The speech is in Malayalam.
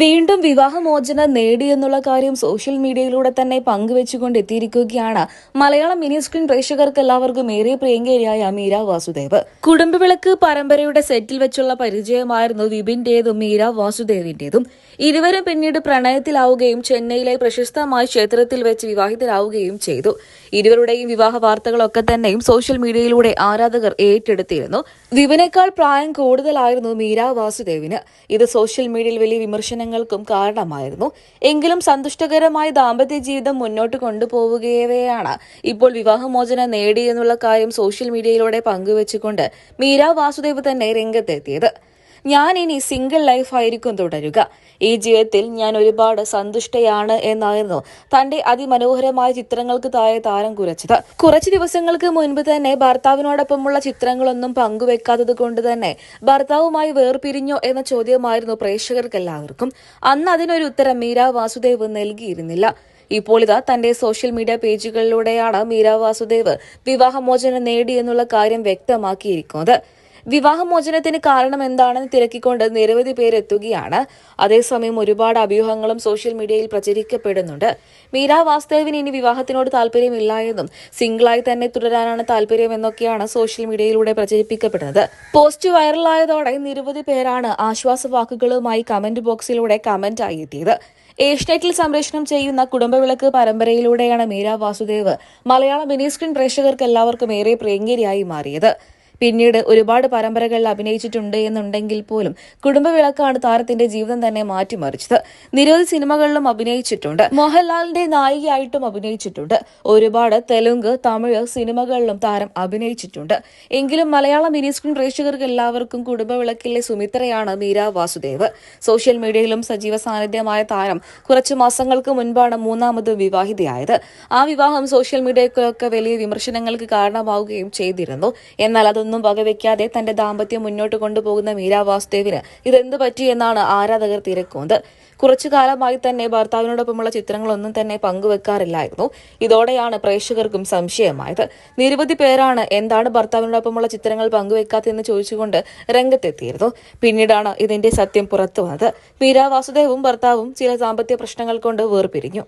വീണ്ടും വിവാഹമോചനം നേടിയെന്നുള്ള കാര്യം സോഷ്യൽ മീഡിയയിലൂടെ തന്നെ പങ്കുവെച്ചുകൊണ്ട് എത്തിയിരിക്കുകയാണ് മലയാളം മിനി സ്ക്രീൻ പ്രേക്ഷകർക്ക് എല്ലാവർക്കും ഏറെ പ്രിയങ്കരിയായ മീര വാസുദേവ്. കുടുംബവിളക്ക് പരമ്പരയുടെ സെറ്റിൽ വെച്ചുള്ള പരിചയമായിരുന്നു വിപിന്റേതും മീര വാസുദേവിന്റേതും. ഇരുവരും പിന്നീട് പ്രണയത്തിലാവുകയും ചെന്നൈയിലെ പ്രശസ്തമായ ക്ഷേത്രത്തിൽ വെച്ച് വിവാഹിതരാവുകയും ചെയ്തു. ഇരുവരുടെയും വിവാഹ വാർത്തകളൊക്കെ തന്നെയും സോഷ്യൽ മീഡിയയിലൂടെ ആരാധകർ ഏറ്റെടുത്തിരുന്നു. വിപിനേക്കാൾ പ്രായം കൂടുതലായിരുന്നു മീര വാസുദേവിന്. ഇത് സോഷ്യൽ മീഡിയയിൽ വലിയ വിമർശനങ്ങൾക്കും കാരണമായിരുന്നു. എങ്കിലും സന്തുഷ്ടകരമായ ദാമ്പത്യ ജീവിതം മുന്നോട്ട് കൊണ്ടുപോവുകയാണ് ഇപ്പോൾ വിവാഹമോചനം നേടിയെന്നുള്ള കാര്യം സോഷ്യൽ മീഡിയയിലൂടെ പങ്കുവച്ചുകൊണ്ട് മീര വാസുദേവ് തന്നെ രംഗത്തെത്തിയത്. ഞാൻ ഇനി സിംഗിൾ ലൈഫായിരിക്കും തുടരുക. ഈ ജീവിതത്തിൽ ഞാൻ ഒരുപാട് സന്തുഷ്ടയാണ് എന്നായിരുന്നു തന്റെ അതിമനോഹരമായ ചിത്രങ്ങൾക്ക് താഴെ താരം കുരച്ചത് കുറച്ച് ദിവസങ്ങൾക്ക് മുൻപ് തന്നെ ഭർത്താവിനോടൊപ്പമുള്ള ചിത്രങ്ങളൊന്നും പങ്കുവെക്കാത്തത് കൊണ്ട് തന്നെ ഭർത്താവുമായി വേർപിരിഞ്ഞോ എന്ന ചോദ്യമായിരുന്നു പ്രേക്ഷകർക്കെല്ലാവർക്കും അന്ന് അതിനൊരു ഉത്തരം മീര വാസുദേവ് നൽകിയിരുന്നില്ല. ഇപ്പോൾ ഇതാ തന്റെ സോഷ്യൽ മീഡിയ പേജുകളിലൂടെയാണ് മീര വാസുദേവ് വിവാഹമോചനം നേടിയെന്നുള്ള കാര്യം വ്യക്തമാക്കിയിരിക്കുന്നത്. വിവാഹമോചനത്തിന് കാരണം എന്താണെന്ന് തിരക്കിക്കൊണ്ട് നിരവധി പേരെത്തുകയാണ് അതേസമയം ഒരുപാട് അഭ്യൂഹങ്ങളും സോഷ്യൽ മീഡിയയിൽ പ്രചരിക്കപ്പെടുന്നുണ്ട്. മീര വാസ്തവിന് ഇനി വിവാഹത്തിനോട് താല്പര്യമില്ല എന്നും സിംഗിളായി തന്നെ തുടരാനാണ് താല്പര്യമെന്നൊക്കെയാണ് സോഷ്യൽ മീഡിയയിലൂടെ പ്രചരിപ്പിക്കപ്പെടുന്നത്. പോസ്റ്റ് വൈറലായതോടെ നിരവധി പേരാണ് ആശ്വാസവാക്കുകളുമായി കമന്റ് ബോക്സിലൂടെ കമന്റ് ആയി എത്തിയത്. ഏഷ്യനെറ്റിൽ സംപ്രേഷണം ചെയ്യുന്ന കുടുംബവിളക്ക് പരമ്പരയിലൂടെയാണ് മീര വാസുദേവ് മലയാള മിനിസ്ക്രീൻ പ്രേക്ഷകർക്ക് എല്ലാവർക്കും ഏറെ പ്രിയങ്കരിയായി മാറിയത്. പിന്നീട് ഒരുപാട് പരമ്പരകളിൽ അഭിനയിച്ചിട്ടുണ്ട് എന്നുണ്ടെങ്കിൽ പോലും കുടുംബവിളക്കാണ് താരത്തിന്റെ ജീവിതം തന്നെ മാറ്റിമറിച്ചത്. നിരവധി സിനിമകളിലും അഭിനയിച്ചിട്ടുണ്ട്. മോഹൻലാലിന്റെ നായികയായിട്ടും അഭിനയിച്ചിട്ടുണ്ട്. ഒരുപാട് തെലുങ്ക് തമിഴ് സിനിമകളിലും താരം അഭിനയിച്ചിട്ടുണ്ട്. എങ്കിലും മലയാള മിനി സ്ക്രീൻ പ്രേക്ഷകർക്ക് എല്ലാവർക്കും കുടുംബവിളക്കിലെ സുമിത്രയാണ് മീര വാസുദേവ്. സോഷ്യൽ മീഡിയയിലും സജീവ സാന്നിധ്യമായ താരം കുറച്ച് മാസങ്ങൾക്ക് മുൻപാണ് മൂന്നാമത് വിവാഹിതയായത്. ആ വിവാഹം സോഷ്യൽ മീഡിയയിലൊക്കെ വലിയ വിമർശനങ്ങൾക്ക് കാരണമാവുകയും ചെയ്തിരുന്നു. എന്നാൽ അതൊന്നും ഒന്നും വകവെക്കാതെ തന്റെ ദാമ്പത്യം മുന്നോട്ട് കൊണ്ടുപോകുന്ന മീര വാസുദേവിന് ഇതെന്ത് പറ്റി എന്നാണ് ആരാധകർ തിരക്കുന്നത്. കുറച്ചു കാലമായി തന്നെ ഭർത്താവിനോടൊപ്പമുള്ള ചിത്രങ്ങളൊന്നും തന്നെ പങ്കുവെക്കാറില്ലായിരുന്നു. ഇതോടെയാണ് പ്രേക്ഷകർക്കും സംശയമായത്. നിരവധി പേരാണ് എന്താണ് ഭർത്താവിനോടൊപ്പമുള്ള ചിത്രങ്ങൾ പങ്കുവെക്കാത്തതെന്ന് ചോദിച്ചുകൊണ്ട് രംഗത്തെത്തിയിരുന്നു. പിന്നീടാണ് ഇതിന്റെ സത്യം പുറത്തു വന്നത് മീരാ വാസുദേവും ഭർത്താവും ചില സാമ്പത്തിക പ്രശ്നങ്ങൾ കൊണ്ട് വേർപിരിഞ്ഞു.